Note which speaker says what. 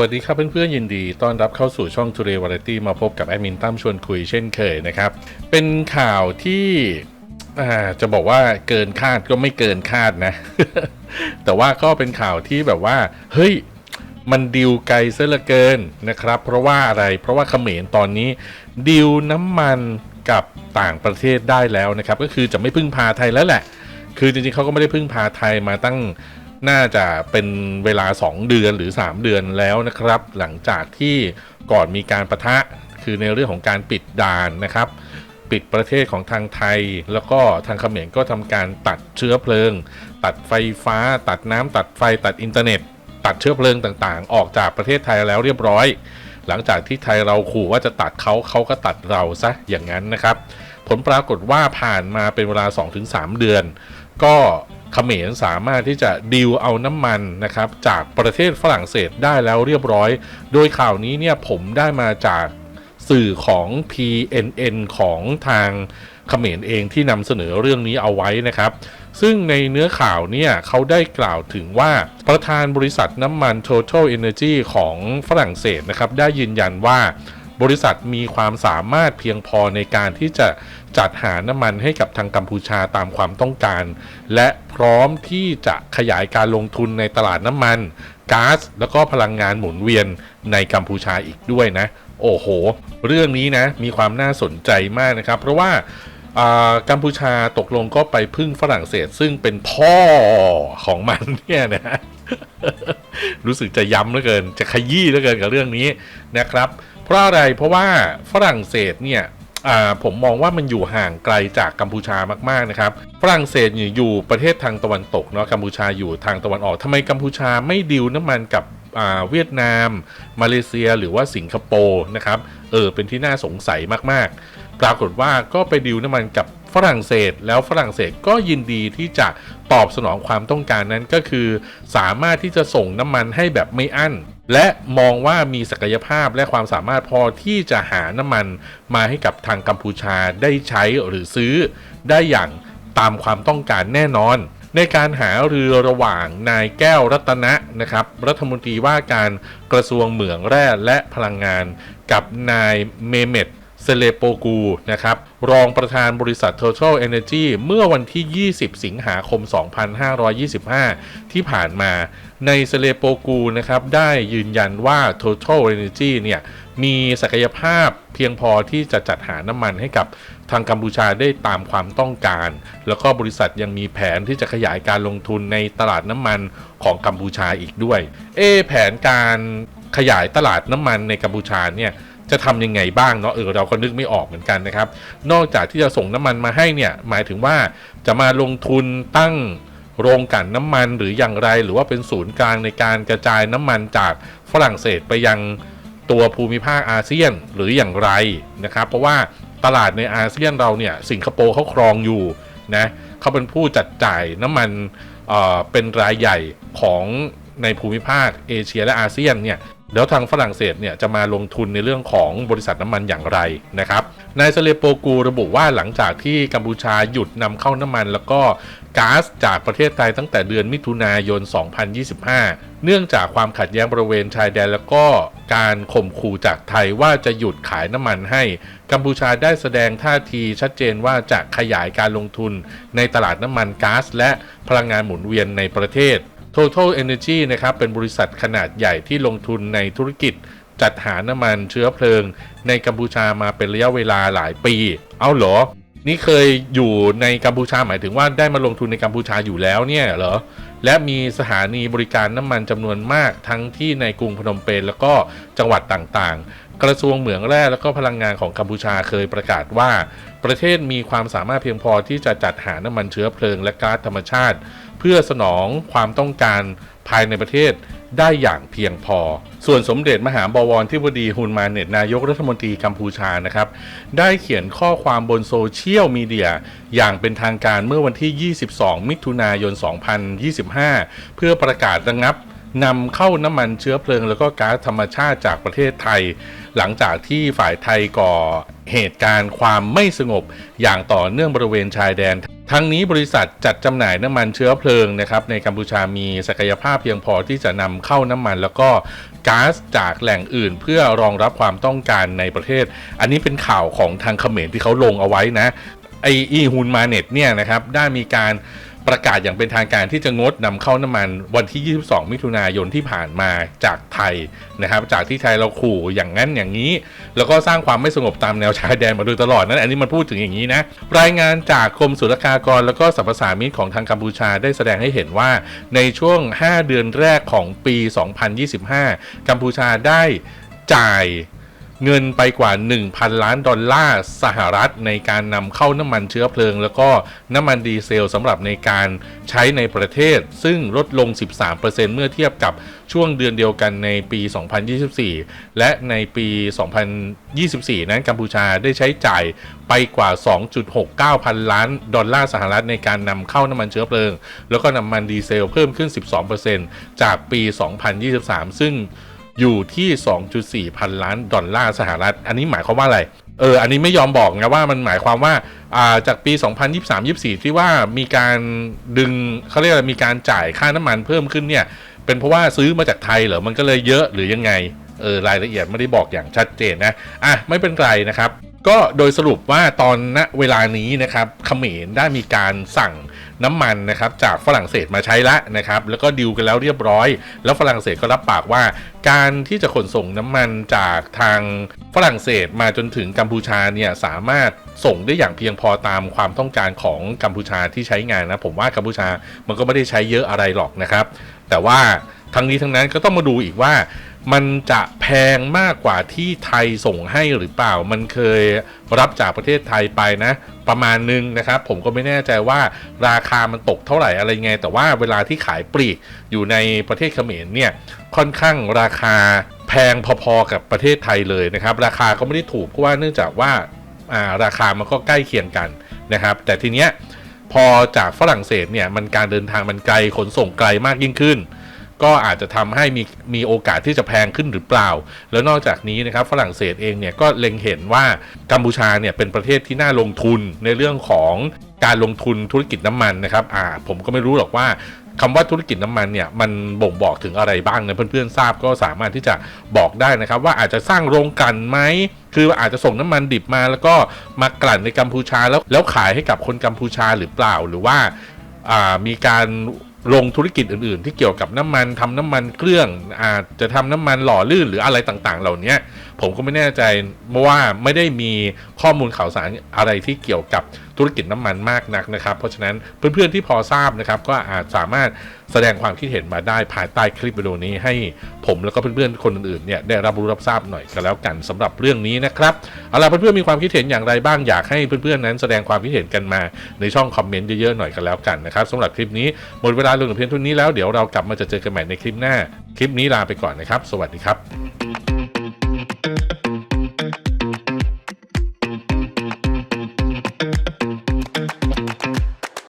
Speaker 1: วัสดีครับเพื่อนๆยินดี ต้อนรับเข้าสู่ช่อง Today Variety มาพบกับแอดมินตั้มชวนคุยเช่นเคยนะครับ เป็นข่าวที่จะบอกว่าเกินคาดก็ไม่เกินคาดนะ แต่ว่าก็เป็นข่าวที่แบบว่า เฮ้ยมันดิวไกลซะเหลือเกินนะครับ เพราะว่าอะไรเพราะว่าเขมรตอนนี้ดิวน้ำมันกับต่างประเทศได้แล้วนะครับ ก็คือจะไม่พึ่งพาไทยแล้วแหละ คือจริงๆเขาก็ไม่ได้พึ่งพาไทยมาตั้ง น่าจะเป็นเวลา 2 เดือนหรือ 3 เดือนแล้วนะครับ หลังจากที่ก่อนมีการประทะคือในเรื่องของการปิดด่านนะครับ ปิดประเทศของทางไทย แล้วก็ทางเขมรก็ทำการตัดเชื้อเพลิง ตัดไฟฟ้า ตัดน้ำตัดไฟตัดอินเทอร์เน็ต ตัดเชื้อเพลิงต่างๆ ออกจากประเทศไทยแล้วเรียบร้อย หลังจากที่ไทยเราขู่ว่าจะตัดเขาเขาก็ตัดเราซะอย่างนั้นนะครับ ผลปรากฏว่าผ่านมาเป็นเวลา 2-3 เดือน ก็เขมรสามารถที่จะดีลเอาน้ำมันนะครับจากประเทศฝรั่งเศสได้แล้วเรียบร้อย โดยข่าวนี้เนี่ยผมได้มาจากสื่อของ PNN ของทางเขมรเองที่นำเสนอเรื่องนี้เอาไว้นะครับ ซึ่งในเนื้อข่าวเนี่ยเขาได้กล่าวถึงว่าประธานบริษัทน้ำมัน Total Energy ของฝรั่งเศสนะครับได้ยืนยันว่า บริษัทมีความสามารถเพียงพอในการที่จะจัดหาน้ำมันให้กับทางกัมพูชาตามความต้องการ และพร้อมที่จะขยายการลงทุนในตลาดน้ำมันก๊าซแล้วก็พลังงานหมุนเวียนในกัมพูชาอีกด้วยนะ โอ้โห เรื่องนี้นะมีความน่าสนใจมากนะครับ เพราะว่าอ่า กัมพูชาตกลงก็ไปพึ่งฝรั่งเศส ซึ่งเป็นพ่อของมันเนี่ยนะรู้สึกจะย้ำเหลือเกิน จะขยี้เหลือเกินกับเรื่องนี้นะครับ เพราะอะไรเพราะว่าฝรั่งเศสเนี่ยผมมองว่ามันอยู่ห่างไกลจากกัมพูชามากๆนะครับฝรั่งเศสอยู่ประเทศทางตะวันตกเนาะกัมพูชาอยู่ทางตะวันออกทำไมกัมพูชาไม่ดิวน้ำมันกับเวียดนาม มาเลเซียหรือว่าสิงคโปร์นะครับเออเป็นที่น่าสงสัยมากๆ ปรากฏว่าก็ไปดิวน้ำมันกับฝรั่งเศส แล้วฝรั่งเศสก็ยินดีที่จะตอบสนองความต้องการนั้นก็คือ สามารถที่จะส่งน้ำมันให้แบบไม่อั้น และมองว่ามีศักยภาพและความสามารถพอที่จะหาน้ำมันมาให้กับทางกัมพูชาได้ใช้หรือซื้อ ได้อย่างตามความต้องการแน่นอนในการหาเรือระหว่างนายแก้วรัตนะนะครับ รัฐมนตรีว่าการกระทรวงเหมืองแร่และพลังงาน กับนายเมเมต เซเลโปกูนะครับรองประธานบริษัท Total Energy เมื่อวันที่ 20 สิงหาคม 2525 ที่ผ่านมาในเซเลโปกูนะครับได้ยืนยันว่า Total Energy เนี่ยมีศักยภาพเพียงพอที่จะจัดหาน้ำมันให้กับทางกัมพูชาได้ตามความต้องการ แล้วก็บริษัทยังมีแผนที่จะขยายการลงทุนในตลาดน้ำมันของกัมพูชาอีกด้วย เอแผนการ ขยายตลาดน้ำมันในกัมพูชาเนี่ยจะทำยังไงบ้างเนาะเออเราก็นึกไม่ออกเหมือนกันนะครับ นอกจากที่จะส่งน้ำมันมาให้เนี่ยหมายถึงว่าจะมาลงทุนตั้งโรงกลั่นน้ำมันหรืออย่างไร หรือว่าเป็นศูนย์กลางในการกระจายน้ำมันจากฝรั่งเศสไปยังตัวภูมิภาคอาเซียนหรืออย่างไรนะครับ เพราะว่าตลาดในอาเซียนเราเนี่ยสิงคโปร์เขาครองอยู่นะเขาเป็นผู้จัดจ่ายน้ำมันเอ่อเป็นรายใหญ่ของในภูมิภาคเอเชียและอาเซียนเนี่ย แล้วทางฝรั่งเศสเนี่ยจะมาลงทุนในเรื่องของบริษัทน้ำมันอย่างไรนะครับ นายเซเลโปกูระบุว่าหลังจากที่กัมพูชาหยุดนำเข้าน้ำมัน แล้วก็ก๊าซจากประเทศไทยตั้งแต่เดือนมิถุนายน 2025 เนื่องจากความขัดแย้งบริเวณชายแดนแล้วก็การข่มขู่จากไทยว่าจะหยุดขายน้ำมันให้ กัมพูชาได้แสดงท่าทีชัดเจนว่าจะขยายการลงทุนในตลาดน้ำมันก๊าซและพลังงานหมุนเวียนในประเทศ Total Energy นะครับเป็นบริษัทขนาดใหญ่ที่ลงทุนในธุรกิจจัดหาน้ำมันเชื้อเพลิง ในกัมพูชามาเป็นระยะเวลาหลายปี เอาเหรอ นี่เคยอยู่ในกัมพูชาหมายถึงว่าได้มาลงทุนในกัมพูชาอยู่แล้วเนี่ยเหรอ และมีสถานีบริการน้ำมันจำนวนมากทั้งที่ในกรุงพนมเปญแล้วก็จังหวัดต่างๆ กระทรวงเหมืองแร่แล้วก็พลังงานของกัมพูชาเคยประกาศว่า ประเทศมีความสามารถเพียงพอที่จะจัดหาน้ำมันเชื้อเพลิงและก๊าซธรรมชาติ เพื่อสนองความต้องการภายในประเทศได้อย่างเพียงพอ ส่วนสมเด็จมหาบวรที่บดีฮุนมาเน็ตนายกรัฐมนตรีกัมพูชานะครับ ได้เขียนข้อความบนโซเชียลมีเดีย อย่างเป็นทางการเมื่อวันที่ 22 มิถุนายน 2025 เพื่อประกาศระงับ นำเข้าน้ำมันเชื้อเพลิง แล้วก็ก๊าซธรรมชาติจากประเทศไทย หลังจากที่ฝ่ายไทยก่อเหตุการณ์ความไม่สงบ อย่างต่อเนื่องบริเวณชายแดน ทั้งนี้บริษัทจัดจำหน่ายน้ำมันเชื้อเพลิงนะครับในกัมพูชามีศักยภาพเพียงพอที่จะนำเข้าน้ำมัน แล้วก็ก๊าซจากแหล่งอื่น เพื่อรองรับความต้องการในประเทศ อันนี้เป็นข่าวของทางเขมรที่เขาลงเอาไว้นะไออีฮุนมาเน็ตเนี่ยนะครับได้มีการ ประกาศอย่างเป็นทางการที่จะงดนำเข้าน้ำมันวันที่ 22 มิถุนายนที่ผ่านมาจากไทยนะครับ จากที่ไทยเราขู่อย่างนั้นอย่างนี้ แล้วก็สร้างความไม่สงบตามแนวชายแดนมาโดยตลอดนั้นอันนี้มันพูดถึงอย่างนี้นะรายงานจากกรมศุลกากร แล้วก็สรรพสามิตของทางกัมพูชาได้แสดงให้เห็นว่าในช่วง 5 เดือนแรกของปี 2025 กัมพูชาได้จ่าย เงินไปกว่า 1,000 ล้านดอลลาร์สหรัฐ ในการนำเข้าน้ำมันเชื้อเพลิง แล้วก็น้ำมันดีเซลสำหรับในการใช้ในประเทศ ซึ่งลดลง 13%เมื่อเทียบกับช่วงเดือนเดียวกันในปี 2024 และในปี 2024 นั้นกัมพูชาได้ใช้จ่ายไปกว่า 2.69 พันล้านดอลลาร์สหรัฐในการนำเข้าน้ำมันเชื้อเพลิง แล้วก็น้ำมันดีเซลเพิ่มขึ้น 12%จากปี 2023 ซึ่ง อยู่ที่ 2.4 พันล้านดอลลาร์สหรัฐ อันนี้หมายความว่าอะไร เออ อันนี้ไม่ยอมบอกนะว่ามันหมายความว่าอ่าจากปี 2023-24 ที่ว่ามีการดึงเขาเรียกอะไรมีการจ่ายค่าน้ำมันเพิ่มขึ้นเนี่ย เป็นเพราะว่าซื้อมาจากไทยเหรอ มันก็เลยเยอะหรือยังไง เออ รายละเอียดไม่ได้บอกอย่างชัดเจนนะ อะ ไม่เป็นไรนะครับ ก็โดยสรุปว่าตอนณเวลานี้นะครับเขมรได้มีการสั่งน้ำมันนะครับจากฝรั่งเศสมาใช้ละนะครับแล้วก็ดิวกันแล้วเรียบร้อย แล้วฝรั่งเศสก็รับปากว่า การที่จะขนส่งน้ำมันจากทางฝรั่งเศสมาจนถึงกัมพูชาเนี่ยสามารถส่งได้อย่างเพียงพอตามความต้องการของกัมพูชาที่ใช้งานนะผมว่ากัมพูชามันก็ไม่ได้ใช้เยอะอะไรหรอกนะครับ แต่ว่าทั้งนี้ทั้งนั้นก็ต้องมาดูอีกว่า มันจะแพงมากกว่าที่ไทยส่งให้หรือเปล่า มันเคยรับจากประเทศไทยไปนะ ประมาณนึงนะครับ ผมก็ไม่แน่ใจว่าราคามันตกเท่าไหร่อะไรไง แต่ว่าเวลาที่ขายปลีกอยู่ในประเทศเขมรเนี่ยค่อนข้างราคาแพงพอๆกับประเทศไทยเลยนะครับ ราคาก็ไม่ได้ถูกเพราะว่าเนื่องจากว่าาราคามันก็ใกล้เคียงกันนะครับ แต่ทีเนี้ยพอจากฝรั่งเศสเนี่ยมันการเดินทางมันไกลขนส่งไกลมากยิ่งขึ้น ก็อาจจะทำให้มีมีโอกาสที่จะแพงขึ้นหรือเปล่า แล้วนอกจากนี้นะครับฝรั่งเศสเองเนี่ยก็เล็งเห็นว่ากัมพูชาเนี่ยเป็นประเทศที่น่าลงทุนในเรื่องของการลงทุนธุรกิจน้ำมันนะครับอ่าผมก็ไม่รู้หรอกว่าคำว่าธุรกิจน้ำมันเนี่ยมันบ่งบอกถึงอะไรบ้างนะเพื่อนๆทราบก็สามารถที่จะบอกได้นะครับ ว่าอาจจะสร้างโรงกลั่นไหมคืออาจจะส่งน้ำมันดิบมา แล้วก็มากลั่นในกัมพูชาแล้วแล้วขายให้กับคนกัมพูชาหรือเปล่าหรือว่าอ่ามีการ ลงธุรกิจอื่น ๆ ที่เกี่ยวกับน้ำมันทำน้ำมันเครื่องอาจจะทำน้ำมันหล่อลื่นหรืออะไรต่างๆ เหล่านี้ผมก็ไม่แน่ใจเพราะว่าไม่ได้มีข้อมูลข่าวสารอะไรที่เกี่ยวกับ ธุรกิจน้ำมันมากนักนะครับ เพราะฉะนั้นเพื่อนๆที่พอทราบนะครับก็อาจสามารถแสดงความคิดเห็นมาได้ภายใต้คลิปวิดีโอนี้ให้ผมแล้วก็เพื่อนๆคนอื่นๆเนี่ยได้รับรู้รับทราบหน่อยก็แล้วกันสำหรับเรื่องนี้นะครับเอาล่ะเพื่อนๆมีความคิดเห็นอย่างไรบ้างอยากให้เพื่อนๆนั้นแสดงความคิดเห็นกันมาในช่องคอมเมนต์เยอะๆหน่อยกันแล้วกันนะครับสำหรับคลิปนี้หมดเวลาลงเพียงเท่านี้แล้วเดี๋ยวเรากลับมาจะเจอกันใหม่ในคลิปหน้า คลิปนี้ลาไปก่อนนะครับ สวัสดีครับ